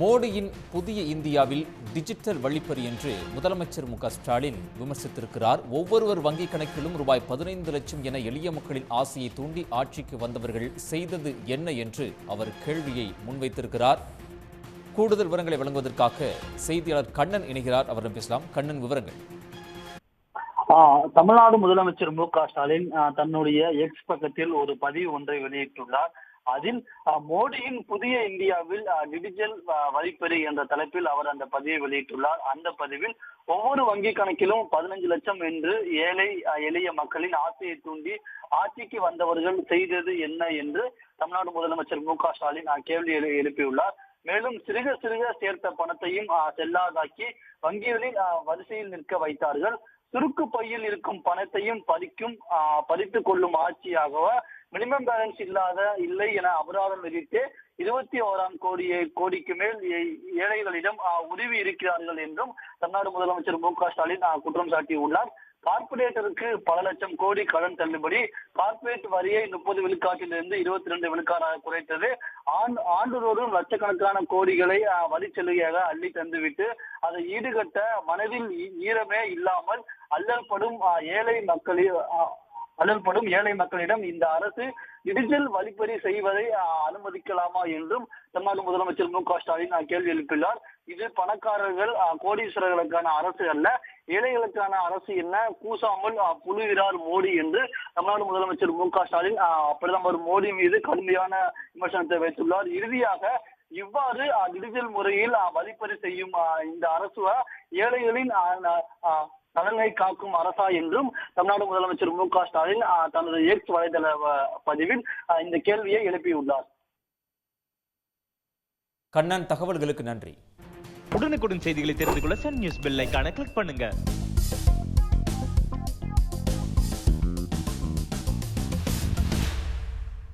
மோடியின் புதிய இந்தியாவில் டிஜிட்டல் வழிப்பறி என்று முதலமைச்சர் மு ஸ்டாலின் விமர்சித்திருக்கிறார். ஒவ்வொருவர் வங்கிக் கணக்கிலும் ரூபாய் பதினைந்து லட்சம் என எளிய மக்களின் ஆசையை தூண்டி ஆட்சிக்கு வந்தவர்கள் செய்தது என்ன என்று அவர் கேள்வியை முன்வைத்திருக்கிறார். கூடுதல் விவரங்களை வழங்குவதற்காக செய்தியாளர் கண்ணன் இணைகிறார். அவரிடம் பேசலாம். கண்ணன் விவரங்கள். தமிழ்நாடு முதலமைச்சர் மு ஸ்டாலின் தன்னுடைய எக்ஸ் பக்கத்தில் ஒரு பதிவு ஒன்றை வெளியிட்டுள்ளார். அதில் மோடியின் புதிய இந்தியாவில் டிஜிட்டல் வரிப்பறி என்ற தலைப்பில் அவர் அந்த பதிவை வெளியிட்டுள்ளார். அந்த பதிவில் ஒவ்வொரு வங்கி கணக்கிலும் பதினஞ்சு லட்சம் என்று ஏழை எளிய மக்களின் ஆசையை தூண்டி ஆட்சிக்கு வந்தவர்கள் செய்தது என்ன என்று தமிழ்நாடு முதலமைச்சர் மு க ஸ்டாலின் கேள்வி எழுப்பியுள்ளார். மேலும் சிறுக சிறுக சேர்த்த பணத்தையும் செல்லாதாக்கி வங்கிகளில் வரிசையில் நிற்க வைத்தார்கள். சுருக்கு பையில் இருக்கும் பணத்தையும் பறிக்கும் பறித்து கொள்ளும் ஆட்சியாக மினிமம் பேலன்ஸ் இல்லாத இல்லை என அபராதம் விதித்து இருபத்தி ஓராம் கோடியை கோடிக்கு மேல் ஏ- ஏழைகளிடம் உதவி இருக்கிறார்கள் என்றும் தமிழ்நாடு முதலமைச்சர் மு க ஸ்டாலின் குற்றம் சாட்டியுள்ளார். கார்பரேட்டருக்கு பல லட்சம் கோடி கடன் தள்ளுபடி கார்ப்பரேட் வரியை முப்பது விழுக்காட்டிலிருந்து இருபத்தி ரெண்டு விழுக்காடாக குறைத்தது. ஆண்டு ஆண்டுதோறும் லட்சக்கணக்கான கோடிகளை வரி வரிச் சலுகையாக அள்ளி தந்துவிட்டு அதை ஈடுகட்ட மனதில் ஈ- ஈரமே இல்லாமல் அல்லல்படும் ஏழை மக்களின் ஆ, ஏழை மக்களிடம் இந்த அரசு டிஜிட்டல் வழிப்பறி செய்வதை அனுமதிக்கலாமா என்றும் தமிழ்நாடு முதலமைச்சர் மு க ஸ்டாலின் கேள்வி எழுப்பியுள்ளார். இது பணக்காரர்கள் கோடீஸ்வரர்களுக்கான அரசு அல்ல ஏழைகளுக்கான அரசு என்ன? கூசாமல் ஆ, புழுகிறார் மோடி என்று தமிழ்நாடு முதலமைச்சர் மு க ஸ்டாலின் பிரதமர் மோடி மீது கடுமையான விமர்சனத்தை வைத்துள்ளார். இறுதியாக இவ்வாறு டிஜிட்டல் முறையில் வழிப்பறி செய்யும் இந்த அரசு ஏழைகளின் நலனை காக்கும் அரசா என்றும் தமிழ்நாடு முதலமைச்சர் மு க ஸ்டாலின் தனது எக்ஸ் வலைதள பதிவில் இந்த கேள்வியை எழுப்பியுள்ளார். கண்ணன் தகவல்களுக்கு நன்றி. உடனுக்குடன் செய்திகளை தெரிந்து கொள்ள சன் நியூஸ் பெல் ஐகானை கிளிக் பண்ணுங்க.